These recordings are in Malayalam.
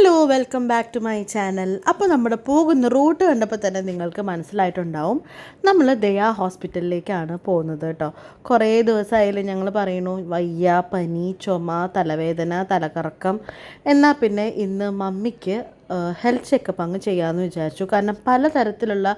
Hello welcome back to my channel അപ്പോൾ നമ്മുടെ പോകുന്ന റൂട്ട് കണ്ടപ്പോൾ തന്നെ നിങ്ങൾക്ക് മനസ്സിലായിട്ടുണ്ടാവും. നമ്മൾ ദയാ ഹോസ്പിറ്റലിലേക്കാണ് പോകുന്നത് കേട്ടോ. കുറേ ദിവസമായാലും ഞങ്ങൾ പറയുന്നു വയ്യ പനി ചുമ തലവേദന തലകറക്കം. എന്നാൽ പിന്നെ ഇന്ന് മമ്മിക്ക് ഹെൽത്ത് ചെക്കപ്പ് അങ്ങ് ചെയ്യാമെന്ന് വിചാരിച്ചു. കാരണം പലതരത്തിലുള്ള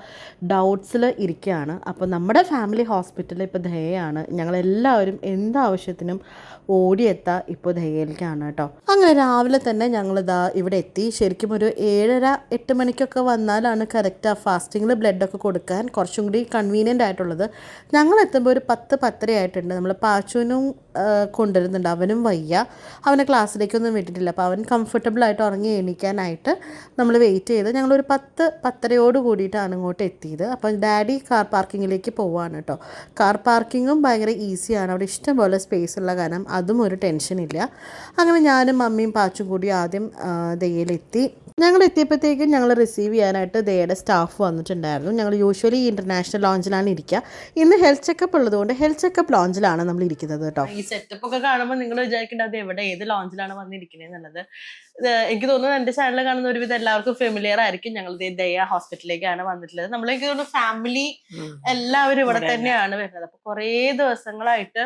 ഡൗട്ട്സിൽ ഇരിക്കുകയാണ്. അപ്പോൾ നമ്മുടെ ഫാമിലി ഹോസ്പിറ്റൽ ഇപ്പോൾ ദയാണ് ഞങ്ങളെല്ലാവരും എന്താവശ്യത്തിനും ഓടിയെത്താ ഇപ്പോൾ ദയയിലേക്കാണ് കേട്ടോ. അങ്ങനെ രാവിലെ തന്നെ ഞങ്ങൾ ഇതാ ഇവിടെ എത്തി. ശരിക്കും ഒരു ഏഴര എട്ട് മണിക്കൊക്കെ വന്നാലാണ് കറക്റ്റ് ആ ഫാസ്റ്റിങ്ങിൽ ബ്ലഡൊക്കെ കൊടുക്കാൻ കുറച്ചും കൂടി കൺവീനിയന്റ് ആയിട്ടുള്ളത്. ഞങ്ങൾ എത്തുമ്പോൾ ഒരു പത്ത് പത്തര ആയിട്ടുണ്ട്. നമ്മൾ പാച്ചുവിനും കൊണ്ടുവരുന്നുണ്ട്. അവനും വയ്യ. അവനെ ക്ലാസ്സിലേക്കൊന്നും വിട്ടിട്ടില്ല. അപ്പോൾ അവൻ കംഫർട്ടബിൾ ആയിട്ട് ഉറങ്ങി എണീക്കാനായിട്ട് നമ്മൾ വെയിറ്റ് ചെയ്ത് ഞങ്ങളൊരു പത്ത് പത്തരയോട് കൂടിയിട്ടാണ് ഇങ്ങോട്ട് എത്തിയത്. അപ്പോൾ ഡാഡി കാർ പാർക്കിങ്ങിലേക്ക് പോവാണ് കേട്ടോ. കാർ പാർക്കിങ്ങും ഭയങ്കര ഈസിയാണ് അവിടെ ഇഷ്ടംപോലെ സ്പേസ് ഉള്ള കാരണം അതും ഒരു ടെൻഷൻ ഇല്ല. അങ്ങനെ ഞാനും മമ്മിയും പാച്ചും കൂടി ആദ്യം ദയ്യയിലെത്തി ഞങ്ങൾ എത്തിയപ്പോഴത്തേക്കും ഞങ്ങൾ റിസീവ് ചെയ്യാനായിട്ട് ദയയുടെ സ്റ്റാഫ് വന്നിട്ടുണ്ടായിരുന്നു. ഞങ്ങൾ യൂഷ്വലി ഇന്റർനാഷണൽ ലോഞ്ചിലാണ് ഇരിക്കുക ഇന്ന് ഹെൽത്ത് ചെക്കപ്പ് ഉള്ളതുകൊണ്ട് ഹെൽത്ത് ചെക്കപ്പ് ലോഞ്ചിലാണ് നമ്മൾ ഇരിക്കുന്നത് കേട്ടോ. ഈ സെറ്റപ്പ് ഒക്കെ കാണുമ്പോൾ നിങ്ങൾ വിചാരിക്കേണ്ട അത് എവിടെ ഏത് ലോഞ്ചിലാണ് വന്നിരിക്കുന്നത് എന്നുള്ളത്. എനിക്ക് തോന്നുന്നു എന്റെ ചാനൽ കാണുന്ന ഒരുവിധം എല്ലാവർക്കും ഫെമിലിയർ ആയിരിക്കും. ഞങ്ങൾ ദയ ഹോസ്പിറ്റലിലേക്കാണ് വന്നിട്ടുള്ളത്. നമ്മൾ എനിക്ക് തോന്നുന്നു ഫാമിലി എല്ലാവരും ഇവിടെ തന്നെയാണ് വരുന്നത്. അപ്പൊ കുറേ ദിവസങ്ങളായിട്ട്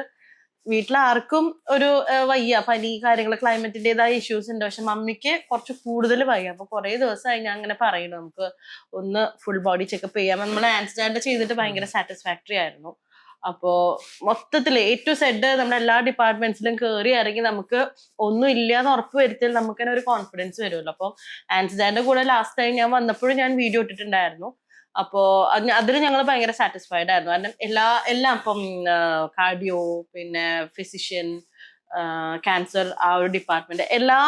വീട്ടിൽ ആർക്കും ഒരു വയ്യ. പനി കാര്യങ്ങൾ ക്ലൈമറ്റിന്റേതായ ഇഷ്യൂസ് ഉണ്ട്. പക്ഷെ മമ്മിക്ക് കുറച്ച് കൂടുതൽ വയ്യ. അപ്പൊ കുറെ ദിവസമായി ഞാൻ അങ്ങനെ പറയുന്നു. നമുക്ക് ഒന്ന് ഫുൾ ബോഡി ചെക്കപ്പ് ചെയ്യാം. നമ്മൾ ആൻസ്റ്റാൻഡ് ചെയ്തിട്ട് ഭയങ്കര സാറ്റിസ്ഫാക്ടറി ആയിരുന്നു. അപ്പോ മൊത്തത്തിൽ എ ടു സെഡ് നമ്മുടെ എല്ലാ ഡിപ്പാർട്ട്മെന്റ്സിലും കയറി ഇറങ്ങി നമുക്ക് ഒന്നും ഇല്ല എന്ന് ഉറപ്പ് വരുത്തിയാൽ നമുക്ക് തന്നെ ഒരു കോൺഫിഡൻസ് വരുമല്ലോ. അപ്പോൾ ആൻസിഡാന്റെ കൂടെ ലാസ്റ്റ് ടൈം ഞാൻ വന്നപ്പോഴും ഞാൻ വീഡിയോ ഇട്ടിട്ടുണ്ടായിരുന്നു. അപ്പോ അതിൽ ഞങ്ങൾ ഭയങ്കര സാറ്റിസ്ഫൈഡ് ആയിരുന്നു. കാരണം എല്ലാ എല്ലാം ഇപ്പം കാർഡിയോ പിന്നെ ഫിസിഷ്യൻ ക്യാൻസർ ആ ഒരു ഡിപ്പാർട്ട്മെന്റ് എല്ലാ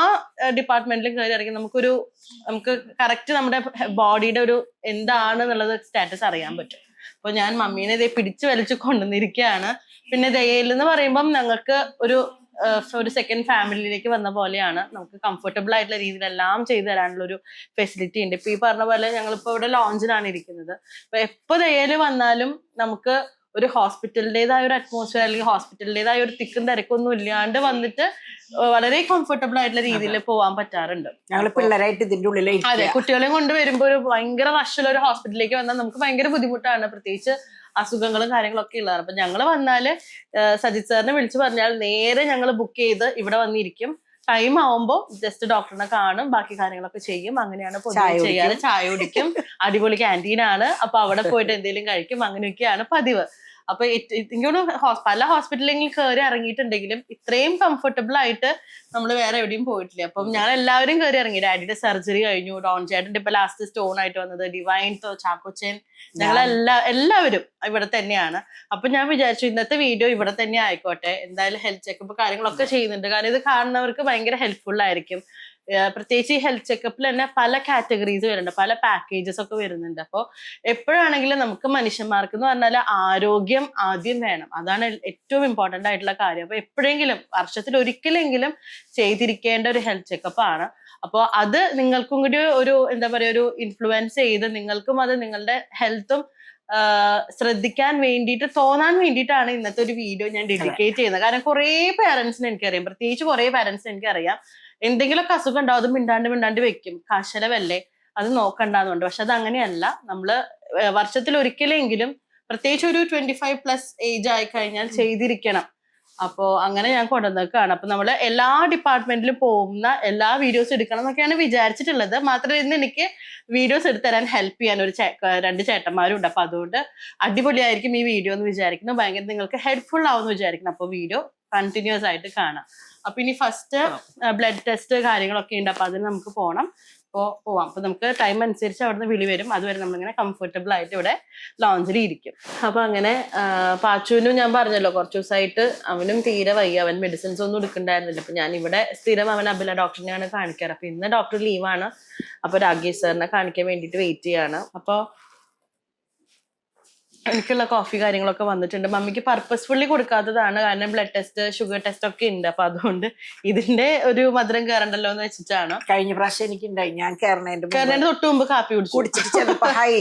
ഡിപ്പാർട്ട്മെന്റിലും കയറി ഇറങ്ങി നമുക്കൊരു നമുക്ക് കറക്റ്റ് നമ്മുടെ ബോഡിയുടെ ഒരു എന്താണ് എന്നുള്ളത് സ്റ്റാറ്റസ് അറിയാൻ പറ്റും. അപ്പൊ ഞാൻ മമ്മീനെ ഇതേ പിടിച്ചു വലിച്ചു കൊണ്ടുവന്നിരിക്കുകയാണ്. പിന്നെ ദയയിൽ എന്ന് പറയുമ്പം ഞങ്ങൾക്ക് ഒരു ഒരു സെക്കൻഡ് ഫാമിലിയിലേക്ക് വന്ന പോലെയാണ്. നമുക്ക് കംഫർട്ടബിൾ ആയിട്ടുള്ള രീതിയിൽ എല്ലാം ചെയ്തു തരാനുള്ള ഒരു ഫെസിലിറ്റി ഉണ്ട്. ഇപ്പൊ ഈ പറഞ്ഞ പോലെ ഞങ്ങളിപ്പോ ഇവിടെ ലോഞ്ചിലാണ് ഇരിക്കുന്നത്. അപ്പൊ എപ്പോ തയ്യൽ വന്നാലും നമുക്ക് ഒരു ഹോസ്പിറ്റലിന്റെതായ ഒരു അറ്റ്മോസ്ഫിയർ അല്ലെങ്കിൽ ഹോസ്പിറ്റലിന്റെതായ ഒരു തിക്കും തിരക്കൊന്നും ഇല്ലാണ്ട് വന്നിട്ട് വളരെ കംഫർട്ടബിൾ ആയിട്ടുള്ള രീതിയിൽ പോവാൻ പറ്റാറുണ്ട്. ഞങ്ങൾ പിള്ളേരായിട്ട് ഇതിന്റെ ഉള്ളിൽ അതെ കുട്ടികളെയും കൊണ്ട് വരുമ്പോ ഒരു ഭയങ്കര റഷുള്ള ഒരു ഹോസ്പിറ്റലിലേക്ക് വന്നാൽ നമുക്ക് ഭയങ്കര ബുദ്ധിമുട്ടാണ്. പ്രത്യേകിച്ച് അസുഖങ്ങളും കാര്യങ്ങളൊക്കെ ഉള്ളതാണ്. അപ്പൊ ഞങ്ങൾ വന്നാൽ സജിത് സാറിനെ വിളിച്ചു പറഞ്ഞാൽ നേരെ ഞങ്ങൾ ബുക്ക് ചെയ്ത് ഇവിടെ വന്നിരിക്കും. ടൈം ആവുമ്പോ ജസ്റ്റ് ഡോക്ടറിനെ കാണും ബാക്കി കാര്യങ്ങളൊക്കെ ചെയ്യും. അങ്ങനെയാണ് ചെയ്യാറ്. ചായ കുടിക്കും. അടിപൊളി ക്യാന്റീൻ ആണ്. അപ്പൊ അവിടെ പോയിട്ട് എന്തെങ്കിലും കഴിക്കും. അങ്ങനെയൊക്കെയാണ് പതിവ്. അപ്പൊ ഇങ്ങനെ എനിക്കൊന്ന് പല ഹോസ്പിറ്റലിൽ കയറി ഇറങ്ങിയിട്ടുണ്ടെങ്കിലും ഇത്രയും കംഫർട്ടബിൾ ആയിട്ട് നമ്മൾ വേറെ എവിടെയും പോയിട്ടില്ല. അപ്പം ഞാൻ എല്ലാവരും കയറി ഇറങ്ങി. ഡാഡിയുടെ സർജറി കഴിഞ്ഞു. ഡോൺ ചേട്ടന്റെ ഇപ്പൊ ലാസ്റ്റ് സ്റ്റോൺ ആയിട്ട് വന്നത്. ഡിവൈൻ ചാക്കോച്ചൻ. ഞങ്ങൾ എല്ലാ എല്ലാവരും ഇവിടെ തന്നെയാണ്. അപ്പൊ ഞാൻ വിചാരിച്ചു ഇന്നത്തെ വീഡിയോ ഇവിടെ തന്നെ ആയിക്കോട്ടെ. എന്തായാലും ഹെൽത്ത് ചെക്കപ്പ് കാര്യങ്ങളൊക്കെ ചെയ്യുന്നുണ്ട്. കാരണം ഇത് കാണുന്നവർക്ക് ഭയങ്കര ഹെൽപ്ഫുൾ ആയിരിക്കും. പ്രത്യേകിച്ച് ഈ ഹെൽത്ത് ചെക്കപ്പിൽ തന്നെ പല കാറ്റഗറീസ് വരുന്നുണ്ട്. പല പാക്കേജസ് ഒക്കെ വരുന്നുണ്ട്. അപ്പോൾ എപ്പോഴാണെങ്കിലും നമുക്ക് മനുഷ്യന്മാർക്ക് എന്ന് പറഞ്ഞാൽ ആരോഗ്യം ആദ്യം വേണം. അതാണ് ഏറ്റവും ഇമ്പോർട്ടന്റ് ആയിട്ടുള്ള കാര്യം. അപ്പോൾ എപ്പോഴെങ്കിലും വർഷത്തിൽ ഒരിക്കലെങ്കിലും ചെയ്തിരിക്കേണ്ട ഒരു ഹെൽത്ത് ചെക്കപ്പ് ആണ്. അപ്പോൾ അത് നിങ്ങൾക്കും കൂടി ഒരു എന്താ പറയുക ഒരു ഇൻഫ്ലുവൻസ് ചെയ്ത് നിങ്ങൾക്കും അത് നിങ്ങളുടെ ഹെൽത്തും ശ്രദ്ധിക്കാൻ വേണ്ടിയിട്ട് തോന്നാൻ വേണ്ടിയിട്ടാണ് ഇന്നത്തെ ഒരു വീഡിയോ ഞാൻ ഡെഡിക്കേറ്റ് ചെയ്യുന്നത്. കാരണം കുറേ പേരൻസിന് എനിക്കറിയാം. പ്രത്യേകിച്ച് കുറേ പേരൻസിന് എനിക്കറിയാം. എന്തെങ്കിലുമൊക്കെ അസുഖം ഉണ്ടാവും അത് മിണ്ടാണ്ട് മിണ്ടാണ്ട് വെക്കും. കാശലവല്ലേ? അത് നോക്കണ്ടെന്നുണ്ട്. പക്ഷെ അത് അങ്ങനെയല്ല നമ്മൾ വർഷത്തിൽ ഒരിക്കലെങ്കിലും പ്രത്യേകിച്ച് ഒരു ട്വന്റി ഫൈവ് പ്ലസ് ഏജ് ആയി കഴിഞ്ഞാൽ ചെയ്തിരിക്കണം. അപ്പോ അങ്ങനെ ഞാൻ കൊണ്ടുവന്നേക്കാണ്. അപ്പൊ നമ്മൾ എല്ലാ ഡിപ്പാർട്ട്മെന്റിലും പോകുന്ന എല്ലാ വീഡിയോസ് എടുക്കണം എന്നൊക്കെയാണ് വിചാരിച്ചിട്ടുള്ളത്. മാത്രമല്ല ഇന്ന് എനിക്ക് വീഡിയോസ് എടുത്തരാൻ ഹെൽപ്പ് ചെയ്യാൻ ഒരു രണ്ട് ചേട്ടന്മാരുണ്ട്. അപ്പോൾ അപ്പൊ അതുകൊണ്ട് അടിപൊളിയായിരിക്കും ഈ വീഡിയോ എന്ന് വിചാരിക്കുന്നു. ഭയങ്കര നിങ്ങൾക്ക് ഹെൽപ്ഫുൾ ആവുമെന്ന് വിചാരിക്കുന്നു. അപ്പൊ വീഡിയോ കണ്ടിന്യൂസ് ആയിട്ട് കാണാം. അപ്പൊ ഇനി ഫസ്റ്റ് ബ്ലഡ് ടെസ്റ്റ് കാര്യങ്ങളൊക്കെ ഉണ്ട്. അപ്പൊ അതിന് നമുക്ക് പോകണം അപ്പോ പോവാം. അപ്പൊ നമുക്ക് ടൈം അനുസരിച്ച് അവിടുന്ന് വിളി വരും. അതുവരെ നമ്മളിങ്ങനെ കംഫർട്ടബിൾ ആയിട്ട് ഇവിടെ ലോഞ്ചിൽ ഇരിക്കും. അപ്പൊ അങ്ങനെ പാച്ചുവിനും ഞാൻ പറഞ്ഞല്ലോ കുറച്ച് ദിവസമായിട്ട് അവനും തീരെ വയ്യ. അവൻ മെഡിസിൻസ് ഒന്നും എടുക്കണ്ടായിരുന്നില്ല. അപ്പൊ ഞാൻ ഇവിടെ സ്ഥിരം അവൻ അബില ഡോക്ടറിനെയാണ് കാണിക്കാറ്. അപ്പൊ ഇന്ന് ഡോക്ടർ ലീവാണ് അപ്പൊ രാഗേഷ് സാറിനെ കാണിക്കാൻ വേണ്ടിയിട്ട് വെയിറ്റ് ചെയ്യാണ്. അപ്പൊ എനിക്കുള്ള കോഫി കാര്യങ്ങളൊക്കെ വന്നിട്ടുണ്ട്. മമ്മിക്ക് പർപ്പസ്ഫുള്ളി കൊടുക്കാത്തതാണ്. കാരണം ബ്ലഡ് ടെസ്റ്റ് ഷുഗർ ടെസ്റ്റ് ഒക്കെ ഉണ്ട്. അപ്പൊ അതുകൊണ്ട് ഇതിന്റെ ഒരു മധുരം കയറണ്ടല്ലോ എന്ന് വെച്ചിട്ടാണ്. കഴിഞ്ഞ പ്രാവശ്യം എനിക്ക് ഉണ്ടായി ഞാൻ കയറണേന്റെ തൊട്ട് മുമ്പ് കാപ്പി കുടിച്ചു. കുടിച്ചിട്ട് ചിലപ്പോ ഹൈ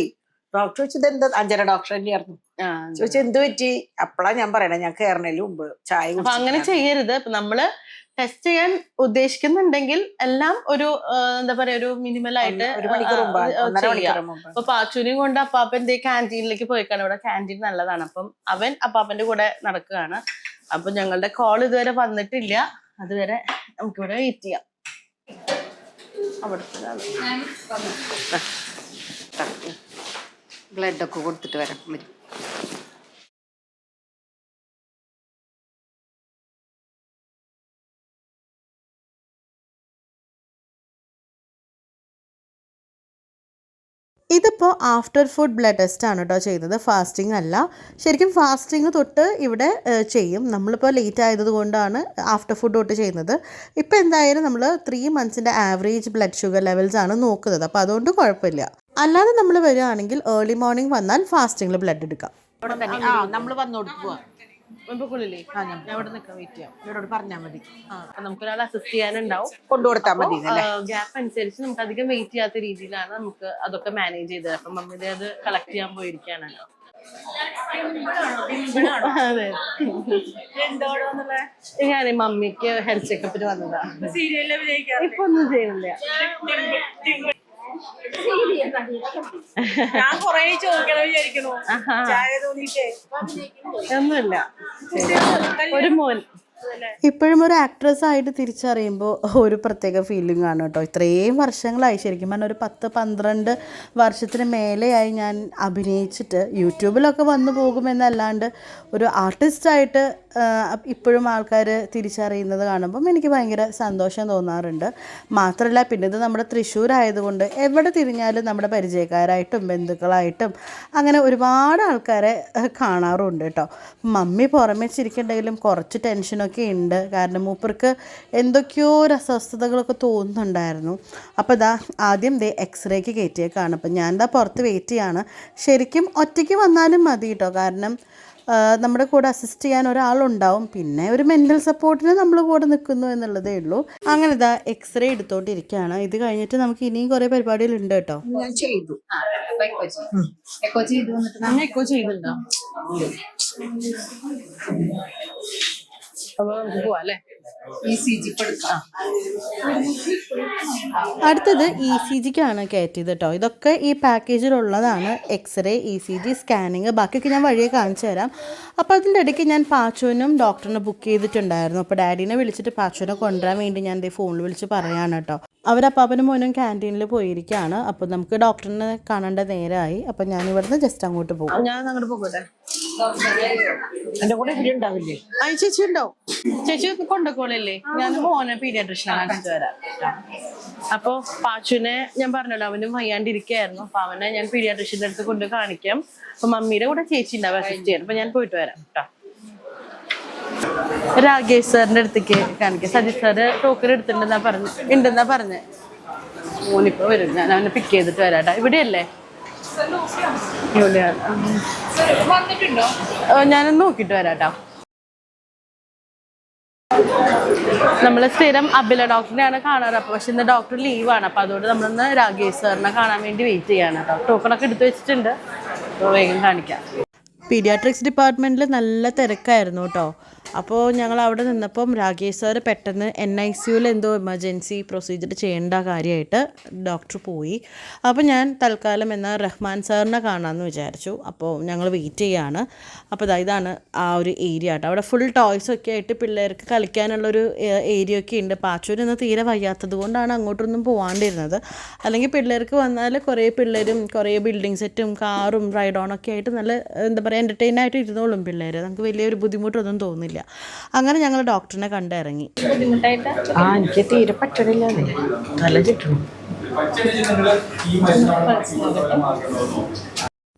ഡോക്ടർ ചോദിച്ചത് എന്താ? അഞ്ചര ഡോക്ടർ തന്നെയായിരുന്നു. ചോദിച്ചു എന്ത് പറ്റി? അപ്പളാ ഞാൻ പറയണേ ഞാൻ കയറണേലും മുമ്പ് ചായ അങ്ങനെ ചെയ്യരുത്. നമ്മൾ ടെസ്റ്റ് ചെയ്യാൻ ഉദ്ദേശിക്കുന്നുണ്ടെങ്കിൽ എല്ലാം ഒരു എന്താ പറയാ ഒരു മിനിമൽ ആയിട്ട്. അപ്പൊ അച്ഛനും കൊണ്ട് അപ്പാപ്പൻ ക്യാന്റീനിലേക്ക് പോയിക്കാണ്. ഇവിടെ ക്യാന്റീൻ നല്ലതാണ്. അപ്പം അവൻ അപ്പാപ്പന്റെ കൂടെ നടക്കുകയാണ്. അപ്പൊ ഞങ്ങളുടെ കോൾ ഇതുവരെ വന്നിട്ടില്ല. അതുവരെ നമുക്കിവിടെ വെയിറ്റ് ചെയ്യാം. അവിടുത്തെ ബ്ലഡ് ഒക്കെ കൊടുത്തിട്ട് വരാം. വരും. ഇതിപ്പോൾ ആഫ്റ്റർ ഫുഡ് ബ്ലഡ് ടെസ്റ്റ് ആണ് കേട്ടോ ചെയ്തത്. ഫാസ്റ്റിംഗ് അല്ല. ശരിക്കും ഫാസ്റ്റിംഗ് തൊട്ട് ഇവിടെ ചെയ്യും. നമ്മളിപ്പോൾ ലേറ്റ് ആയതുകൊണ്ടാണ് ആഫ്റ്റർ ഫുഡ് തൊട്ട് ചെയ്യുന്നത്. ഇപ്പോൾ എന്തായാലും നമ്മൾ ത്രീ മന്ത്സിന്റെ ആവറേജ് ബ്ലഡ് ഷുഗർ ലെവൽസ് ആണ് നോക്കുന്നത്. അപ്പോൾ അതുകൊണ്ട് കുഴപ്പമില്ല. അല്ലാതെ നമ്മൾ വരികയാണെങ്കിൽ ഏർലി മോർണിംഗ് വന്നാൽ ഫാസ്റ്റിങ്ങിൽ ബ്ലഡ് എടുക്കാം. നമ്മൾ വന്നോട്ട് പോവാം മുമ്പിക്കുള്ളിലേ ഞാൻ അവിടെ നിൽക്കാം വെയിറ്റ് ചെയ്യാം. ഇവരോട് പറഞ്ഞാൽ മതി. ആ അപ്പൊ നമുക്കൊരാൾ അസിസ്റ്റ് ചെയ്യാനുണ്ടാവും. കൊണ്ടുകൊടുത്താൽ മതി ഗ്യാപ്പ് അനുസരിച്ച് നമുക്ക് അധികം വെയിറ്റ് ചെയ്യാത്ത രീതിയിലാണ് നമുക്ക് അതൊക്കെ മാനേജ് ചെയ്തത്. അപ്പൊ മമ്മിയുടെ അത് കളക്ട് ചെയ്യാൻ പോയിരിക്കാണ് അതെ. ഞാൻ മമ്മിക്ക് ഹെൽത്ത് ചെക്കപ്പിന് വന്നതാ. ഇപ്പൊ ഒന്നും ചെയ്യുന്നില്ല ഞാൻ കൊറേ ചോദിക്കണം വിചാരിക്കണു ആഹാ. ഒന്നുമില്ല. ഒരു മോൻ. ഇപ്പോഴും ഒരു ആക്ട്രസ് ആയിട്ട് തിരിച്ചറിയുമ്പോൾ ഒരു പ്രത്യേക ഫീലിംഗ് ആണ് കേട്ടോ. ഇത്രയും വർഷങ്ങളായി ശരിക്കും പറഞ്ഞാൽ ഒരു പത്ത് പന്ത്രണ്ട് വർഷത്തിന് മേലെയായി ഞാൻ അഭിനയിച്ചിട്ട് യൂട്യൂബിലൊക്കെ വന്നു പോകുമെന്നല്ലാണ്ട് ഒരു ആർട്ടിസ്റ്റായിട്ട് ഇപ്പോഴും ആൾക്കാർ തിരിച്ചറിയുന്നത് കാണുമ്പം എനിക്ക് ഭയങ്കര സന്തോഷം തോന്നാറുണ്ട്. മാത്രമല്ല പിന്നെ ഇത് നമ്മുടെ തൃശ്ശൂർ ആയതുകൊണ്ട് എവിടെ തിരിഞ്ഞാലും നമ്മുടെ പരിചയക്കാരായിട്ടും ബന്ധുക്കളായിട്ടും അങ്ങനെ ഒരുപാട് ആൾക്കാരെ കാണാറുണ്ട് കേട്ടോ. മമ്മി പുറമെ ചിരിക്കണ്ടെങ്കിലും കുറച്ച് ടെൻഷനൊക്കെ ഉണ്ട്. കാരണം മൂപ്പർക്ക് എന്തൊക്കെയോ ഒരു അസ്വസ്ഥതകളൊക്കെ തോന്നുന്നുണ്ടായിരുന്നു. അപ്പോൾ ഇതാ ആദ്യം ദേ എക്സ്റേക്ക് കയറ്റിയേക്കാണ്. അപ്പം ഞാൻ എന്താ പുറത്ത് വെയിറ്റ് ചെയ്യാണ്. ശരിക്കും ഒറ്റയ്ക്ക് വന്നാലും മതി കേട്ടോ കാരണം നമ്മുടെ കൂടെ അസിസ്റ്റ് ചെയ്യാൻ ഒരാളുണ്ടാവും. പിന്നെ ഒരു മെന്റൽ സപ്പോർട്ടിന് നമ്മൾ കൂടെ നിൽക്കുന്നു എന്നുള്ളതേ ഉള്ളൂ. അങ്ങനെ ഇതാ എക്സ്റേ എടുത്തോണ്ടിരിക്കുകയാണ്. ഇത് കഴിഞ്ഞിട്ട് നമുക്ക് ഇനിയും കുറേ പരിപാടികളുണ്ട് കേട്ടോ. ചെയ്തു. എക്കോ ചെയ്യുന്നുണ്ടോ അപ്പൊ നമുക്ക് പോവാം അല്ലേ അടുത്തത് ഇ സി ജിക്കാണ് കയറ്റിയത് കേട്ടോ ഇതൊക്കെ ഈ പാക്കേജിലുള്ളതാണ് x-ray E C G scanning ബാക്കിയൊക്കെ ഞാൻ വഴിയെ കാണിച്ചു തരാം. അപ്പോൾ അതിന്റെ ഇടയ്ക്ക് ഞാൻ പാച്ചുവിനും ഡോക്ടറിനെ ബുക്ക് ചെയ്തിട്ടുണ്ടായിരുന്നു. അപ്പോൾ ഡാഡീനെ വിളിച്ചിട്ട് പാച്ചുവിനെ കൊണ്ടുവരാൻ വേണ്ടി ഞാൻ ദേ ഫോണിൽ വിളിച്ച് പറയാണ് കേട്ടോ അവരപ്പാപ്പനും മോനും ക്യാന്റീനിൽ പോയിരിക്കുകയാണ് അപ്പോൾ നമുക്ക് ഡോക്ടറിനെ കാണേണ്ട നേരമായി അപ്പോൾ ഞാൻ ഇവിടുന്ന് ജസ്റ്റ് അങ്ങോട്ട് പോകും. ഞാൻ അങ്ങോട്ട് പോകട്ടെ? കൂടെ ഇവരുണ്ടാവില്ലേ ആ ചേച്ചി ഉണ്ടോ? ചേച്ചി കൊണ്ടുപോകോളല്ലേ ഞാൻ മോനെ പീഡിയാട്രിഷനെ കാണിച്ചിട്ട് വരാം. അപ്പൊ പാച്ചുവിനെ ഞാൻ പറഞ്ഞല്ലോ അവനും വയ്യാണ്ടിരിക്കായിരുന്നു അപ്പൊ അവനെ ഞാൻ പീഡിയാട്രിഷന്റെ അടുത്ത് കൊണ്ട് കാണിക്കാം. അപ്പൊ മമ്മിയുടെ കൂടെ ചേച്ചി ഉണ്ടാവും അസിസ്റ്റ് ചെയ്യാൻ അപ്പൊ ഞാൻ പോയിട്ട് വരാം കേട്ടോ രാകേഷ് സാറിന്റെ അടുത്തേക്ക് കാണിക്കാം. സജിത് സാറ് ടോക്കൺ എടുത്തിട്ടുണ്ടെന്നാ പറഞ്ഞു ഉണ്ടെന്നാ പറഞ്ഞേ. മോനിപ്പോ വരും. ഞാൻ അവനെ പിക്ക് ചെയ്തിട്ട് വരാട്ടാ ഇവിടെയല്ലേ? ഞാനൊന്ന് നോക്കിയിട്ട് വരാട്ടോ നമ്മൾ സ്ഥിരം അബില ഡോക്ടറിനെയാണ് കാണാറ്. അപ്പൊ പക്ഷെ ഇന്ന് ഡോക്ടർ ലീവാണ് അപ്പൊ അതുകൊണ്ട് നമ്മളൊന്ന് രാഗേഷ് സാറിനെ കാണാൻ വേണ്ടി വെയിറ്റ് ചെയ്യാണ്. കേട്ടോ ടോക്കണൊക്കെ എടുത്തു വെച്ചിട്ടുണ്ട്. അപ്പോൾ വേഗം കാണിക്കാം. പീഡിയാട്രിക്സ് ഡിപ്പാർട്ട്മെന്റിൽ നല്ല തിരക്കായിരുന്നു കേട്ടോ അപ്പോൾ ഞങ്ങൾ അവിടെ നിന്നപ്പം രാകേഷ് സാർ പെട്ടെന്ന് എൻ ഐ സിയുൽ എന്തോ എമർജൻസി പ്രൊസീജിയർ ചെയ്യേണ്ട കാര്യമായിട്ട് ഡോക്ടർ പോയി. അപ്പോൾ ഞാൻ തൽക്കാലം എന്നാൽ റഹ്മാൻ സാറിനെ കാണാമെന്ന് വിചാരിച്ചു. അപ്പോൾ ഞങ്ങൾ വെയിറ്റ് ചെയ്യാണ്. അപ്പോൾ ദാ ഇതാണ് ആ ഒരു ഏരിയ കേട്ടോ അവിടെ ഫുൾ ടോയ്സ് ഒക്കെ ആയിട്ട് പിള്ളേർക്ക് കളിക്കാനുള്ളൊരു ഏരിയ ഒക്കെ ഉണ്ട്. പാച്ചൂർ ഇന്ന് തീരെ വയ്യാത്തത് കൊണ്ടാണ് അങ്ങോട്ടൊന്നും പോകാണ്ടിരുന്നത് അല്ലെങ്കിൽ പിള്ളേർക്ക് വന്നാൽ കുറേ പിള്ളേരും കുറേ ബിൽഡിംഗ് സെറ്റും കാറും റൈഡോണൊക്കെ ആയിട്ട് നല്ല എന്താ പറയുക എന്റർടൈൻ ആയിട്ട് ഇരുന്നോളും പിള്ളേർ നമുക്ക് വലിയൊരു ബുദ്ധിമുട്ടൊന്നും തോന്നില്ല. അങ്ങനെ ഞങ്ങൾ ഡോക്ടറിനെ കണ്ടിറങ്ങി. ആ എനിക്ക് തീരെ പറ്റണില്ല നല്ല ചുറ്റണം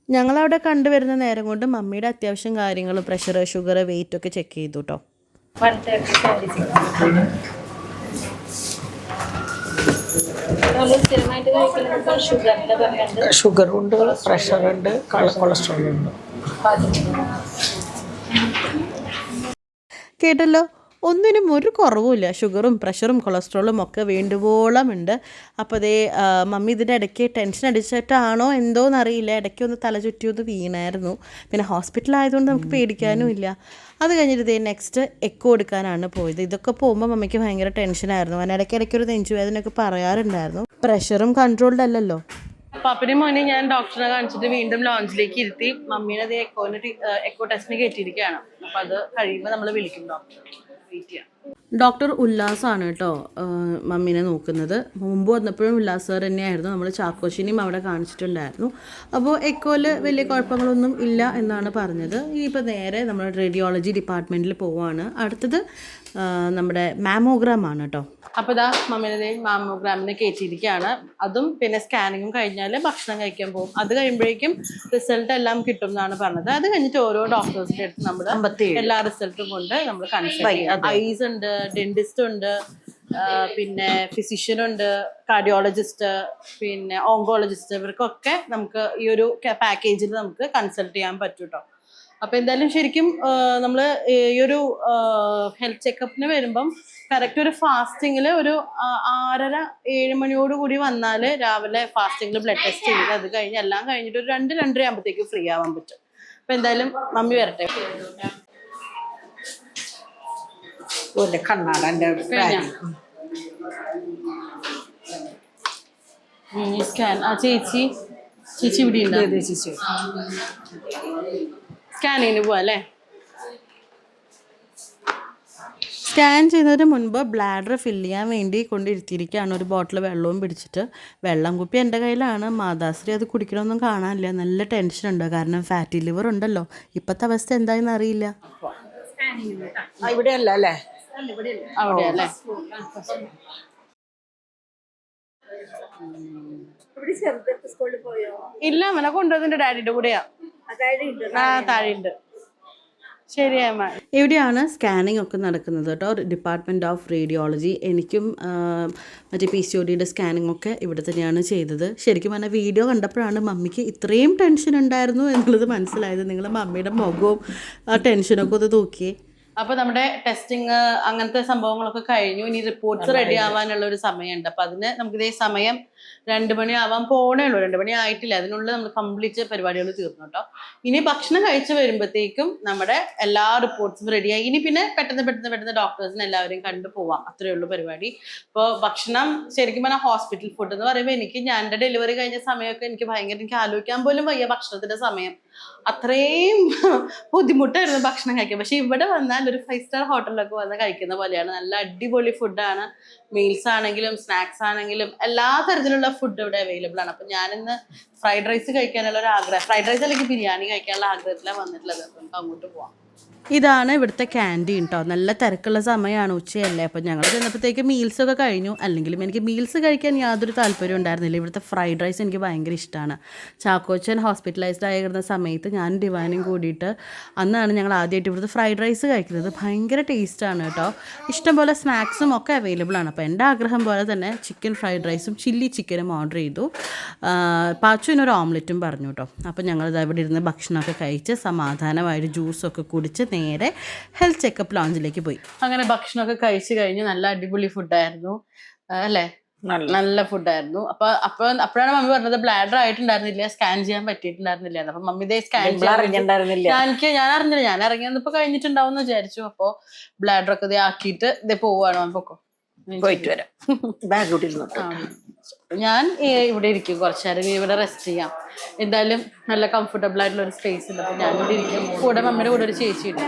ഞങ്ങളവിടെ കണ്ടുവരുന്ന നേരം കൊണ്ട് മമ്മിയുടെ അത്യാവശ്യം കാര്യങ്ങൾ പ്രഷർ ഷുഗർ വെയിറ്റ് ഒക്കെ ചെക്ക് ചെയ്തു കേട്ടോ ഷുഗറുണ്ട് പ്രഷറുണ്ട് കൊളസ്ട്രോൾ സ്ഥിരമായിട്ട് കഴിക്കുന്നത് ഷുഗറിന്റെ പറയുന്നത് ഷുഗർ ഉണ്ട് പ്രഷർ ഉണ്ട് കൊളസ്ട്രോൾ ഉണ്ട് കേട്ടല്ലോ? ഒന്നിനും ഒരു കുറവുമില്ല. ഷുഗറും പ്രഷറും കൊളസ്ട്രോളും ഒക്കെ വേണ്ടുവോളം ഉണ്ട് അപ്പോൾ അതേ മമ്മി ഇതിന്റെ ഇടയ്ക്ക് ടെൻഷൻ അടിച്ചിട്ടാണോ എന്തോന്നറിയില്ല. ഇടയ്ക്ക് ഒന്ന് തല ചുറ്റി ഒന്ന് വീണായിരുന്നു. പിന്നെ ഹോസ്പിറ്റലായതുകൊണ്ട് നമുക്ക് പേടിക്കാനും ഇല്ല. അത് കഴിഞ്ഞിട്ട് ഇതേ നെക്സ്റ്റ് എക്കോ എടുക്കാനാണ് പോയത്. ഇതൊക്കെ പോകുമ്പോൾ മമ്മിക്ക് ഭയങ്കര ടെൻഷനായിരുന്നു. അതിനിടയ്ക്ക് ഇടയ്ക്ക് ഒരു നെഞ്ചുവേദനയൊക്കെ പറയാറുണ്ടായിരുന്നു. പ്രഷറും കൺട്രോൾഡ് അല്ലല്ലോ. പാപ്പിനെ മോനെ ഞാൻ ഡോക്ടറിനെ കാണിച്ചിട്ട് വീണ്ടും ലോഞ്ചിലേക്ക് ഇരുത്തി മമ്മീനെ അത് എക്കോന് എക്കോ ടെസ്റ്റിന് കയറ്റിയിരിക്കുകയാണ് അപ്പൊ അത് കഴിയുമ്പോൾ നമ്മൾ വിളിക്കും ഡോക്ടർ വെയിറ്റ് ചെയ്യാം. ഡോക്ടർ ഉല്ലാസാണ് കേട്ടോ മമ്മീനെ നോക്കുന്നത്. മുമ്പ് വന്നപ്പോഴും ഉല്ലാസ് സാർ തന്നെയായിരുന്നു. നമ്മൾ ചാക്കോശിനിയും അവിടെ കാണിച്ചിട്ടുണ്ടായിരുന്നു. അപ്പോൾ എക്കോയിൽ വലിയ കുഴപ്പങ്ങളൊന്നും ഇല്ല എന്നാണ് പറഞ്ഞത്. ഇനിയിപ്പോൾ നേരെ നമ്മൾ റേഡിയോളജി ഡിപ്പാർട്ട്മെന്റിൽ പോവുകയാണ് അടുത്തത് നമ്മുടെ മാമോഗ്രാം ആണ് കേട്ടോ. അപ്പൊ ഇതാ മമ്മിനെ മാമോഗ്രാമിനെ കയറ്റിയിരിക്കുകയാണ്. അതും പിന്നെ സ്കാനിങ്ങും കഴിഞ്ഞാൽ ഭക്ഷണം കഴിക്കാൻ പോകും. അത് കഴിയുമ്പോഴേക്കും റിസൾട്ട് എല്ലാം കിട്ടും എന്നാണ് പറഞ്ഞത്. അത് കഴിഞ്ഞിട്ട് ഓരോ ഡോക്ടേഴ്സിന്റെ അടുത്ത് നമ്മൾ എല്ലാ റിസൾട്ടും കൊണ്ട് നമ്മൾ കൺസൾട്ട് ഐസ് ഉണ്ട് ഡെന്റിസ്റ്റ് ഉണ്ട് പിന്നെ ഫിസിഷ്യൻ ഉണ്ട് കാർഡിയോളജിസ്റ്റ് പിന്നെ ഓങ്കോളജിസ്റ്റ് ഇവർക്കൊക്കെ നമുക്ക് ഈ ഒരു പാക്കേജിൽ നമുക്ക് കൺസൾട്ട് ചെയ്യാൻ പറ്റൂട്ടോ അപ്പൊ എന്തായാലും ശരിക്കും നമ്മൾ ഈ ഒരു ഹെൽത്ത് ചെക്കപ്പിന് വരുമ്പം കറക്റ്റ് ഒരു ഫാസ്റ്റിങ്ങിൽ ഒരു ആറര ഏഴ് മണിയോട് കൂടി വന്നാൽ രാവിലെ ഫാസ്റ്റിങ്ങിൽ ബ്ലഡ് ടെസ്റ്റ് ചെയ്ത് അത് കഴിഞ്ഞ് എല്ലാം കഴിഞ്ഞിട്ട് ഒരു രണ്ട് രണ്ടര ആകുമ്പോഴത്തേക്ക് ഫ്രീ ആവാൻ പറ്റും. അപ്പൊ എന്തായാലും മമ്മി വരട്ടെ? സ്കാൻ ആ ചേച്ചി? ചേച്ചി ഇവിടെ ഉണ്ട് ശിശു സ്കാനിങ്ങിന് പോവാ അല്ലേ? സ്കാൻ ചെയ്യുന്നതിന് മുൻപ് ബ്ലാഡർ ഫില്ല് ചെയ്യാൻ വേണ്ടി കൊണ്ടിരുത്തിയിരിക്കുകയാണ്. ഒരു ബോട്ടിൽ വെള്ളവും പിടിച്ചിട്ട്. വെള്ളം കുപ്പി എന്റെ കയ്യിലാണ്. മാതാശ്രീ അത് കുടിക്കണമെന്നും കാണാനില്ല. നല്ല ടെൻഷൻ ഉണ്ട്. കാരണം ഫാറ്റി ലിവർ ഉണ്ടല്ലോ. ഇപ്പോഴത്തെ അവസ്ഥ എന്തായെന്ന് അറിയില്ല. അല്ല? ഇല്ല അവനെ കൊണ്ടുവന്നിട്ട് ഡാഡിയുടെ കൂടെയാ അതായത് ഉണ്ട് ആ താഴെയുണ്ട് ശരി ഇവിടെയാണ് സ്കാനിങ് ഒക്കെ നടക്കുന്നത് കേട്ടോ? ഡിപ്പാർട്ട്മെന്റ് ഓഫ് റേഡിയോളജി എനിക്കും മറ്റേ പി സി ഒ ഡിയുടെ സ്കാനിങ് ഒക്കെ ഇവിടെ തന്നെയാണ് ചെയ്തത്. ശരിക്കും പറഞ്ഞാൽ വീഡിയോ കണ്ടപ്പോഴാണ് മമ്മിക്ക് ഇത്രയും ടെൻഷൻ ഉണ്ടായിരുന്നു എന്നുള്ളത് മനസ്സിലായത്. നിങ്ങൾ മമ്മിയുടെ മുഖവും ആ ടെൻഷനൊക്കെ ഒന്ന് നോക്കിയേ. അപ്പൊ നമ്മുടെ ടെസ്റ്റിംഗ് അങ്ങനത്തെ സംഭവങ്ങളൊക്കെ കഴിഞ്ഞു. ഇനി റിപ്പോർട്ട്സ് റെഡി ആവാനുള്ള ഒരു സമയമുണ്ട്. അപ്പോൾ അതിന് നമുക്ക് ഇതേ സമയം രണ്ട് മണി ആവാൻ പോണേ ഉള്ളൂ. രണ്ട് മണി ആയിട്ടില്ല. അതിനുള്ളിൽ നമ്മൾ കംപ്ലീറ്റ് പരിപാടികൾ തീർന്നു കേട്ടോ. ഇനി ഭക്ഷണം കഴിച്ച് വരുമ്പോഴത്തേക്കും നമ്മുടെ എല്ലാ റിപ്പോർട്ട്സും റെഡിയായി ഇനി പിന്നെ പെട്ടെന്ന് പെട്ടെന്ന് പെട്ടെന്ന് ഡോക്ടേഴ്സിനെ എല്ലാവരെയും കണ്ടു പോവാം. അത്രയേ ഉള്ളൂ പരിപാടി. അപ്പോൾ ഭക്ഷണം ശരിക്കും പറഞ്ഞാൽ ഹോസ്പിറ്റൽ ഫുഡ് എന്ന് പറയുമ്പോൾ എനിക്ക് ഞാൻ എന്റെ ഡെലിവറി കഴിഞ്ഞ സമയമൊക്കെ എനിക്ക് ഭയങ്കര എനിക്ക് ആലോചിക്കാൻ പോലും വയ്യ ഭക്ഷണത്തിന്റെ സമയം. അത്രയും ബുദ്ധിമുട്ടായിരുന്നു ഭക്ഷണം കഴിക്കാൻ. പക്ഷെ ഇവിടെ വന്നാൽ ഒരു ഫൈവ് സ്റ്റാർ ഹോട്ടലിലൊക്കെ വന്ന് കഴിക്കുന്ന പോലെയാണ്. നല്ല അടിപൊളി ഫുഡാണ് മീൽസ് ആണെങ്കിലും സ്നാക്സ് ആണെങ്കിലും എല്ലാ തരത്തിലുള്ള ഫുഡ് ഇവിടെ അവൈലബിൾ ആണ്. അപ്പൊ ഞാനിന്ന് ഫ്രൈഡ് റൈസ് കഴിക്കാനുള്ള ഒരു ആഗ്രഹം ഫ്രൈഡ് റൈസ് അല്ലെങ്കിൽ ബിരിയാണി കഴിക്കാനുള്ള ആഗ്രഹത്തിലാണ് വന്നിട്ടുള്ളത്. നമുക്ക് അങ്ങോട്ട് പോവാം. ഇതാണ് ഇവിടുത്തെ ക്യാന്റീൻ കേട്ടോ നല്ല തിരക്കുള്ള സമയമാണ് ഉച്ചയല്ലേ. അപ്പോൾ ഞങ്ങൾ ചെന്നപ്പോഴത്തേക്ക് മീൽസൊക്കെ കഴിഞ്ഞു. അല്ലെങ്കിലും എനിക്ക് മീൽസ് കഴിക്കാൻ യാതൊരു താല്പര്യം ഉണ്ടായിരുന്നില്ല. ഇവിടുത്തെ ഫ്രൈഡ് റൈസ് എനിക്ക് ഭയങ്കര ഇഷ്ടമാണ് ചാക്കോച്ചൻ ഹോസ്പിറ്റലൈസ്ഡ് ആയിരുന്ന സമയത്ത് ഞാൻ ഡിവൈനും കൂടിയിട്ട് അന്നാണ് ഞങ്ങൾ ആദ്യമായിട്ട് ഇവിടുത്തെ ഫ്രൈഡ് റൈസ് കഴിക്കുന്നത്. ഭയങ്കര ടേസ്റ്റാണ് കേട്ടോ. ഇഷ്ടംപോലെ സ്നാക്സും ഒക്കെ അവൈലബിൾ ആണ്. അപ്പോൾ എന്റെ ആഗ്രഹം പോലെ തന്നെ ചിക്കൻ ഫ്രൈഡ് റൈസും ചില്ലി ചിക്കനും ഓർഡർ ചെയ്തു. പാച്ചുവിനൊരു ഓംലെറ്റും പറഞ്ഞു കേട്ടോ. അപ്പോൾ ഞങ്ങളിത് അവിടെ ഇരുന്ന് ഭക്ഷണമൊക്കെ കഴിച്ച് സമാധാനമായിട്ട് ജ്യൂസൊക്കെ കുടിച്ച് നേരെ ഹെൽത്ത് ചെക്കപ്പ് ലോഞ്ചിലേക്ക് പോയി. അങ്ങനെ ഭക്ഷണമൊക്കെ കഴിച്ചു കഴിഞ്ഞ് നല്ല അടിപൊളി ഫുഡായിരുന്നു അല്ലേ? നല്ല. നല്ല ഫുഡായിരുന്നു അപ്പൊ അപ്പൊ അപ്പോഴാണ് മമ്മി പറഞ്ഞത് ബ്ലാഡർ ആയിട്ടുണ്ടായിരുന്നില്ല സ്കാൻ ചെയ്യാൻ പറ്റിയിട്ടുണ്ടായിരുന്നില്ല അപ്പൊ മമ്മി ഇതേ സ്കാൻ ചെയ്യാൻ എനിക്ക് ഞാൻ അറിഞ്ഞില്ല. ഞാൻ ഇറങ്ങിയപ്പോ കഴിഞ്ഞിട്ടുണ്ടാവും എന്ന് വിചാരിച്ചു. അപ്പൊ ബ്ലാഡർ ഒക്കെ ഇതേ ആക്കിയിട്ട് ഇതേ പോവാണ് പൊക്കോ. പോയിട്ട് വരാം. ബാഗ്. ഞാൻ ഇവിടെ ഇരിക്കും. കുറച്ചു നേരം ഇവിടെ റെസ്റ്റ് ചെയ്യാം. എന്തായാലും നല്ല കംഫർട്ടബിൾ ആയിട്ടുള്ള ഒരു സ്പേസ് ഉണ്ട്. അപ്പൊ ഞാൻ ഇവിടെ ഇരിക്കും. കൂടെ മമ്മിയുടെ കൂടെ ഒരു ചേച്ചി ഉണ്ട്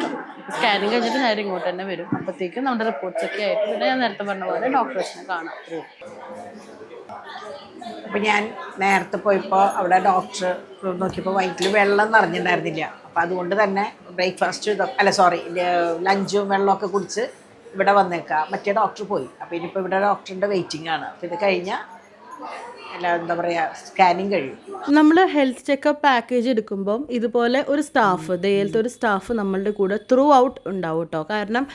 സ്കാനിങ് കഴിഞ്ഞിട്ട് നേരെ ഇങ്ങോട്ട് തന്നെ വരും. അപ്പത്തേക്കും നമ്മുടെ റിപ്പോർട്ട്സ് ഒക്കെ ആയിട്ട് പിന്നെ ഞാൻ നേരത്തെ പറഞ്ഞ പോലെ ഡോക്ടേഴ്സിനെ കാണാം. അപ്പൊ ഞാൻ നേരത്തെ പോയപ്പോ അവിടെ ഡോക്ടർ നോക്കിയപ്പോ വയറ്റിൽ വെള്ളം നിറഞ്ഞിട്ടുണ്ടായിരുന്നില്ല. അപ്പൊ അതുകൊണ്ട് തന്നെ ബ്രേക്ക്ഫാസ്റ്റ് അല്ല സോറി ലഞ്ചും വെള്ളമൊക്കെ കുടിച്ച് ഇവിടെ വന്നേക്കാം. മറ്റേ ഡോക്ടർ പോയി. അപ്പോൾ ഇനിയിപ്പോ ഇവിടെ ഡോക്ടറിന്റെ വെയിറ്റിംഗ് ആണ്. അപ്പോൾ ഇത് കഴിഞ്ഞാൽ അല്ല എന്താ പറയാ സ്കാനിങ് കഴിയും. നമ്മൾ ഹെൽത്ത് ചെക്കപ്പ് പാക്കേജ് എടുക്കുമ്പം ഇതുപോലെ ഒരു സ്റ്റാഫ് ദയലത്തെ ഒരു സ്റ്റാഫ് നമ്മളുടെ കൂടെ ത്രൂ ഔട്ട് ഉണ്ടാവും കേട്ടോ കാരണം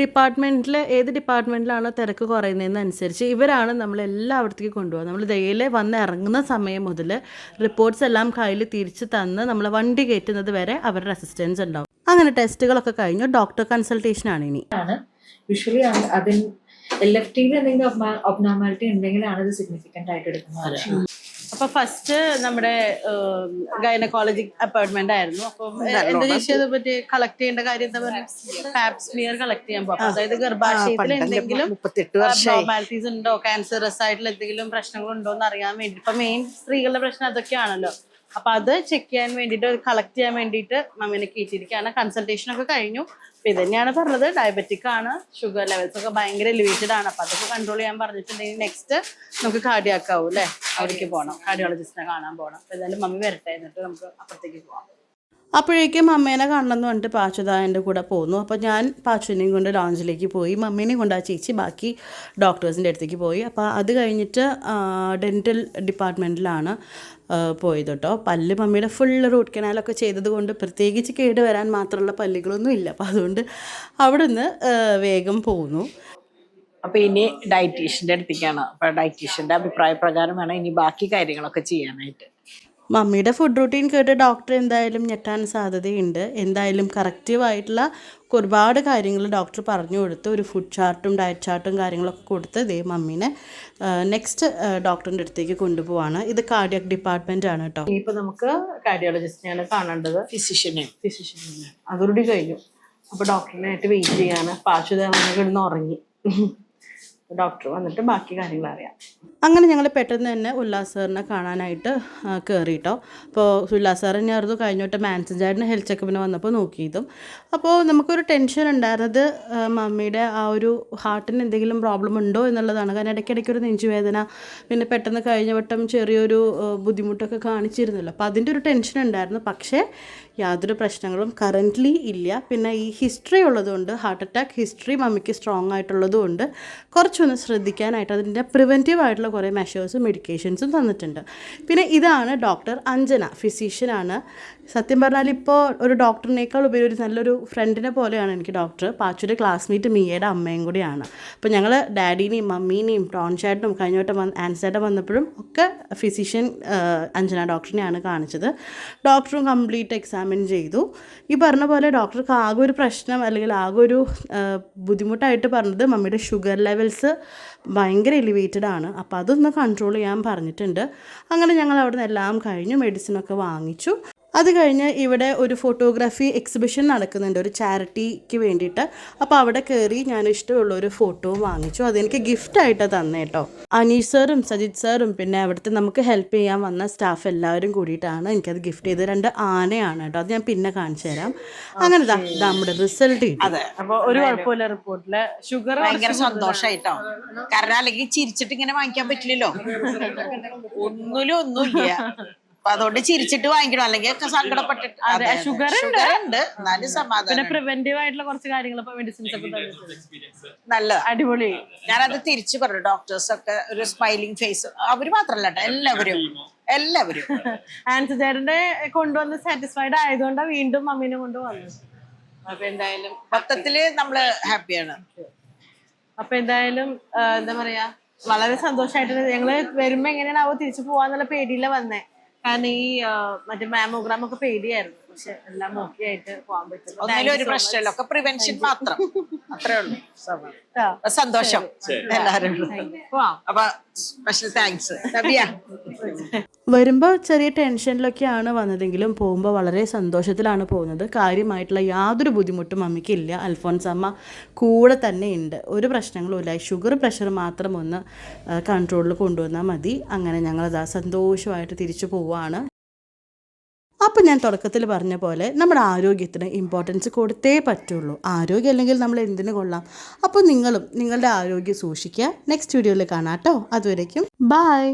ഡിപ്പാർട്ട്മെന്റിൽ ഏത് ഡിപ്പാർട്ട്മെന്റിലാണോ തിരക്ക് കുറയുന്നതിനനുസരിച്ച് ഇവരാണ് നമ്മൾ എല്ലാവർക്കും കൊണ്ടുപോകുക നമ്മൾ ദയയിലെ വന്ന് ഇറങ്ങുന്ന സമയം മുതൽ റിപ്പോർട്ട്സ് എല്ലാം കയ്യിൽ തിരിച്ച് തന്ന് നമ്മൾ വണ്ടി കയറ്റുന്നത് വരെ അവരുടെ അസിസ്റ്റൻസ് ഉണ്ടാവും. അങ്ങനെ ടെസ്റ്റുകളൊക്കെ കഴിഞ്ഞു ഡോക്ടർ കൺസൾട്ടേഷൻ ആണ് ഇനി. യൂഷ്വലി അതിൽ ടിയിൽ എന്തെങ്കിലും ഒബ്നോർമാലിറ്റി ഉണ്ടെങ്കിലാണ് ഇത് സിഗ്നിഫിക്കന്റ് ആയിട്ട് എടുക്കുന്നത്? അപ്പൊ ഫസ്റ്റ് നമ്മുടെ ഗൈനക്കോളജി അപ്പോയിന്റ്മെന്റ് ആയിരുന്നു. അപ്പൊ എന്താ ചേച്ചി പറ്റി കളക്ട് ചെയ്യേണ്ട കാര്യം എന്താ പറയുക പാപ്സ്മിയർ കളക്ട് ചെയ്യാൻ പോകും അതായത് ഗർഭാശയത്തിൽ എന്തെങ്കിലും അബ്നോർമാലിറ്റീസ് ഉണ്ടോ? ക്യാൻസറസ് ആയിട്ടുള്ള എന്തെങ്കിലും പ്രശ്നങ്ങൾ ഉണ്ടോ എന്ന് അറിയാൻ വേണ്ടി ഇപ്പൊ മെയിൻ സ്ത്രീകളുടെ പ്രശ്നം അതൊക്കെയാണല്ലോ. അപ്പൊ അത് ചെക്ക് ചെയ്യാൻ വേണ്ടിയിട്ട് കളക്ട് ചെയ്യാൻ വേണ്ടിയിട്ട് മമ്മിനെ കയറ്റിയിരിക്കുകയാണ് കൺസൾട്ടേഷൻ ഒക്കെ കഴിഞ്ഞു. അപ്പൊ ഇത് തന്നെയാണ് പറഞ്ഞത്. ഡയബറ്റിക് ആണ്. ഷുഗർ ലെവൽസ് ഒക്കെ ഭയങ്കര എലിവേറ്റഡ് ആണ്. അപ്പൊ അതൊക്കെ കൺട്രോൾ ചെയ്യാൻ പറഞ്ഞിട്ടുണ്ടെങ്കിൽ നെക്സ്റ്റ് നമുക്ക് കാർഡിയാക്കാവും അല്ലേ? അവിടേക്ക് പോകണം കാർഡിയോളജിസ്റ്റിനെ കാണാൻ പോകണം അപ്പൊ എന്തായാലും മമ്മി വരട്ടെ. എന്നിട്ട് നമുക്ക് അപ്പുറത്തേക്ക് പോവാം. അപ്പോഴേക്കും അമ്മേനെ കാണണമെന്ന് പറഞ്ഞിട്ട് പാച്ചുത എന്റെ കൂടെ പോന്നു. അപ്പോൾ ഞാൻ പാച്ചുവിനെയും കൊണ്ട് ലോഞ്ചിലേക്ക് പോയി മമ്മീനെയും കൊണ്ട് ആ ചേച്ചി ബാക്കി ഡോക്ടേഴ്സിന്റെ അടുത്തേക്ക് പോയി. അപ്പോൾ അത് കഴിഞ്ഞിട്ട് ഡെന്റൽ ഡിപ്പാർട്ട്മെന്റിലാണ് പോയത് കേട്ടോ. പല്ല് മമ്മിയുടെ ഫുൾ റൂട്ട് കനാലൊക്കെ ചെയ്തത് കൊണ്ട് പ്രത്യേകിച്ച് കേട് വരാൻ മാത്രമുള്ള പല്ലുകളൊന്നും ഇല്ല. അപ്പോൾ അതുകൊണ്ട് അവിടെ നിന്ന് വേഗം പോന്നു. അപ്പോൾ ഇനി ഡയറ്റീഷ്യന്റെ അടുത്തേക്കാണ്. അപ്പോൾ ഡയറ്റീഷ്യന്റെ അഭിപ്രായ പ്രകാരം വേണം ഇനി ബാക്കി കാര്യങ്ങളൊക്കെ ചെയ്യാനായിട്ട്. മമ്മിയുടെ ഫുഡ് റൂട്ടീൻ കേട്ട് ഡോക്ടർ എന്തായാലും ഞെട്ടാൻ സാധ്യതയുണ്ട്. എന്തായാലും കറക്റ്റീവായിട്ടുള്ള ഒരുപാട് കാര്യങ്ങൾ ഡോക്ടർ പറഞ്ഞു കൊടുത്ത് ഒരു ഫുഡ് ചാർട്ടും ഡയറ്റ് ചാർട്ടും കാര്യങ്ങളൊക്കെ കൊടുത്ത് ഇതേ മമ്മീനെ നെക്സ്റ്റ് ഡോക്ടറിന്റെ അടുത്തേക്ക് കൊണ്ടുപോവാണ്. ഇത് കാർഡിയക് ഡിപ്പാർട്ട്മെന്റ് ആണ് കേട്ടോ. ഇപ്പോൾ നമുക്ക് കാർഡിയോളജിസ്റ്റിനെയാണ് കാണേണ്ടത്. ഫിസിഷ്യനെ ഫിസിഷ്യനെ അതോടുകൂടി കഴിഞ്ഞു. അപ്പോൾ ഡോക്ടറിനായിട്ട് വെയിറ്റ് ചെയ്യാണ്. പാശുദേവനൊക്കെ ഇടുന്ന് ഉറങ്ങി. ഡോക്ടർ വന്നിട്ട് ബാക്കി കാര്യങ്ങൾ അറിയാം. അങ്ങനെ ഞങ്ങൾ പെട്ടെന്ന് തന്നെ ഉല്ലാസ് സാറിനെ കാണാനായിട്ട് കയറി കേട്ടോ അപ്പോൾ ഉല്ലാസ് സാർ തന്നെയായിരുന്നു കഴിഞ്ഞ വട്ടം മാൻസൻ ഹെൽത്ത് ചെക്കപ്പിന് വന്നപ്പോൾ നോക്കിയതും. അപ്പോൾ നമുക്കൊരു ടെൻഷൻ ഉണ്ടായിരുന്നത് മമ്മിയുടെ ആ ഒരു ഹാർട്ടിന് എന്തെങ്കിലും പ്രോബ്ലം ഉണ്ടോ എന്നുള്ളതാണ്. കാരണം ഇടയ്ക്കിടയ്ക്ക് ഒരു നെഞ്ചുവേദന പിന്നെ പെട്ടെന്ന് കഴിഞ്ഞ വട്ടം ചെറിയൊരു ബുദ്ധിമുട്ടൊക്കെ കാണിച്ചിരുന്നല്ലോ. അപ്പോൾ അതിന്റെ ഒരു ടെൻഷൻ ഉണ്ടായിരുന്നു. പക്ഷേ യാതൊരു പ്രശ്നങ്ങളും കറന്റ്ലി ഇല്ല. പിന്നെ ഈ ഹിസ്റ്ററി ഉള്ളതുകൊണ്ട് ഹാർട്ട് അറ്റാക്ക് ഹിസ്റ്ററി മമ്മിക്ക് സ്ട്രോങ് ആയിട്ടുള്ളതുകൊണ്ട് കുറച്ചൊന്ന് ശ്രദ്ധിക്കാനായിട്ട് അതിന്റെ പ്രിവെന്റീവ് ആയിട്ടുള്ള കുറേ മെഷേഴ്സും മെഡിക്കേഷൻസും തന്നിട്ടുണ്ട്. പിന്നെ ഇതാണ് ഡോക്ടർ അഞ്ജന ഫിസീഷ്യനാണ് സത്യം പറഞ്ഞാൽ ഇപ്പോൾ ഒരു ഡോക്ടറിനേക്കാൾ ഉപരി ഒരു നല്ലൊരു ഫ്രണ്ടിനെ പോലെയാണ് എനിക്ക് ഡോക്ടർ. പാച്ചൂര് ക്ലാസ്മേറ്റ് മിയയുടെ അമ്മയും കൂടിയാണ്. അപ്പോൾ ഞങ്ങൾ ഡാഡീനെയും മമ്മീനെയും ടോൺചേട്ടനും കഴിഞ്ഞ വട്ടം വന്ന് ആൻസേട്ടൻ വന്നപ്പോഴും ഒക്കെ ഫിസിഷ്യൻ അഞ്ജന ഡോക്ടറിനെയാണ് കാണിച്ചത്. ഡോക്ടറും കംപ്ലീറ്റ് എക്സാമിൻ ചെയ്തു. ഈ പറഞ്ഞ പോലെ ഡോക്ടർക്ക് ആകെ ഒരു പ്രശ്നം അല്ലെങ്കിൽ ആകെ ഒരു ബുദ്ധിമുട്ടായിട്ട് പറഞ്ഞത് മമ്മിയുടെ ഷുഗർ ലെവൽസ് ഭയങ്കര എലിവേറ്റഡ് ആണ്. അപ്പോൾ അതൊന്ന് കൺട്രോൾ ചെയ്യാൻ പറഞ്ഞിട്ടുണ്ട്. അങ്ങനെ ഞങ്ങൾ അവിടെ നിന്ന് എല്ലാം കഴിഞ്ഞു മെഡിസിനൊക്കെ വാങ്ങിച്ചു. അത് കഴിഞ്ഞ് ഇവിടെ ഒരു ഫോട്ടോഗ്രാഫി എക്സിബിഷൻ നടക്കുന്നുണ്ട് ഒരു ചാരിറ്റിക്ക് വേണ്ടിയിട്ട്. അപ്പോൾ അവിടെ കയറി ഞാൻ ഇഷ്ടമുള്ള ഒരു ഫോട്ടോ വാങ്ങിച്ചു. അതെനിക്ക് ഗിഫ്റ്റായിട്ട് തന്നെ കേട്ടോ അനീഷ് സാറും സജിത് സാറും പിന്നെ അവിടുത്തെ നമുക്ക് ഹെൽപ്പ് ചെയ്യാൻ വന്ന സ്റ്റാഫ് എല്ലാവരും കൂടിയിട്ടാണ് എനിക്കത് ഗിഫ്റ്റ് ചെയ്തത്. രണ്ട് ആനയാണ് കേട്ടോ അത് ഞാൻ പിന്നെ കാണിച്ചു തരാം. അങ്ങനെ നമ്മുടെ റിസൾട്ട് കിട്ടി. അതെ അപ്പൊ ഒരു കുഴപ്പമില്ല റിപ്പോർട്ടിൽ ഷുഗർ ഭയങ്കര സന്തോഷായിട്ടോ? കാരണം അല്ലെങ്കിൽ ചിരിച്ചിട്ട് ഇങ്ങനെ വാങ്ങിക്കാൻ പറ്റില്ലല്ലോ. ഒന്നിലും ഒന്നുമില്ല. അപ്പൊ അതുകൊണ്ട് ചിരിച്ചിട്ട് വാങ്ങിക്കണം. അല്ലെങ്കിൽ ഒക്കെ സങ്കടപ്പെട്ടിട്ട്. അതെ, sugar ഉണ്ട്. ഷുഗർ ഉണ്ട്. എന്നാലും പിന്നെ സമാധാനം. പ്രിവെന്റീവ് ആയിട്ടുള്ള കുറച്ച് കാര്യങ്ങൾ ഇപ്പൊ മെഡിസിൻസ് ഒക്കെ തന്നിട്ടുണ്ട് നല്ലതാ. അടിപൊളി. ഞാനത് തിരിച്ചു പറഞ്ഞു. ഡോക്ടേഴ്സ് ഒക്കെ ഒരു സ്മൈലിംഗ് ഫേസ് അവർ മാത്രല്ല കേട്ടോ എല്ലാവരും. എല്ലാവരും. ആൻസർ ചേട്ടന്റെ കൊണ്ടുവന്ന് സാറ്റിസ്ഫൈഡ് ആയതുകൊണ്ടാണ് വീണ്ടും മമ്മീനെ കൊണ്ട് വന്നത്. അപ്പൊ എന്തായാലും മൊത്തത്തിൽ നമ്മൾ ഹാപ്പിയാണ് അപ്പൊ എന്തായാലും ആ, എന്താ പറയാ വളരെ സന്തോഷമായിട്ട് ഞങ്ങൾ വരുമ്പോ എങ്ങനെയാണ് അവ തിരിച്ചു പോവാന്നുള്ള പേടിയില്ല വന്നേ. കാരണം ഈ മറ്റേ മാമോഗ്രാം ഒക്കെ പേടിയായിരുന്നു. പക്ഷെ എല്ലാം ഓക്കെ ആയിട്ട് പോകാൻ പറ്റും ഒന്നിലും ഒരു പ്രശ്നമില്ല. ഒക്കെ പ്രിവെൻഷൻ മാത്രം. അത്രേ ഉള്ളൂ. സന്തോഷം. എല്ലാരും പോവാം. അപ്പൊ സ്പെഷ്യൽ താങ്ക്സ് വരുമ്പോൾ ചെറിയ ടെൻഷനിലൊക്കെയാണ് വന്നതെങ്കിലും പോകുമ്പോൾ വളരെ സന്തോഷത്തിലാണ് പോകുന്നത്. കാര്യമായിട്ടുള്ള യാതൊരു ബുദ്ധിമുട്ടും അമ്മയ്ക്കില്ല അൽഫോൻസ് അമ്മ കൂടെ തന്നെ ഉണ്ട്. ഒരു പ്രശ്നങ്ങളും ഇല്ല. ഷുഗർ പ്രഷർ മാത്രം ഒന്ന് കൺട്രോളിൽ കൊണ്ടുവന്നാൽ മതി. അങ്ങനെ ഞങ്ങളത് സന്തോഷമായിട്ട് തിരിച്ചു പോവുകയാണ് അപ്പോൾ ഞാൻ തുടക്കത്തിൽ പറഞ്ഞ പോലെ നമ്മുടെ ആരോഗ്യത്തിന് ഇമ്പോർട്ടൻസ് കൊടുത്തേ പറ്റുള്ളൂ. ആരോഗ്യം അല്ലെങ്കിൽ നമ്മൾ എന്തിനു കൊള്ളാം? അപ്പോൾ നിങ്ങളും നിങ്ങളുടെ ആരോഗ്യം സൂക്ഷിക്കുക. നെക്സ്റ്റ് വീഡിയോയിൽ കാണാം കേട്ടോ. അതുവരേക്കും ബായ്